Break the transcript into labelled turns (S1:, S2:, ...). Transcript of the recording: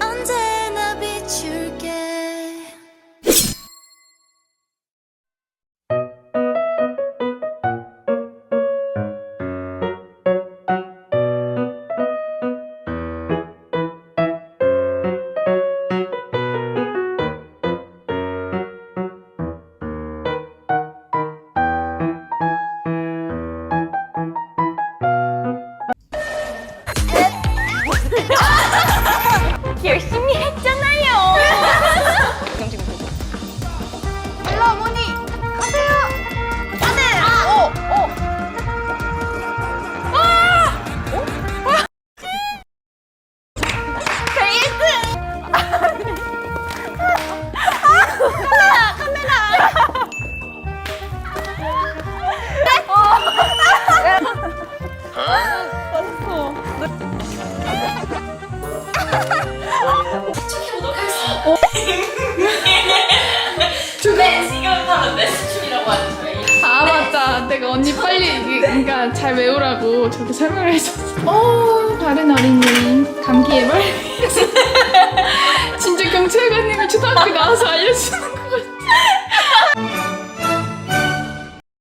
S1: 언제나 비출게
S2: 네, 지금부터는 레스춤이라고 하죠, 저희.
S3: 아 맞다. 내가 언니 빨리 그러니까 잘 외우라고 저렇게 설명을 해줬어. 어 다른 어린이 감기 예발 진짜 경찰관님이 초등학교 나와서 알려주는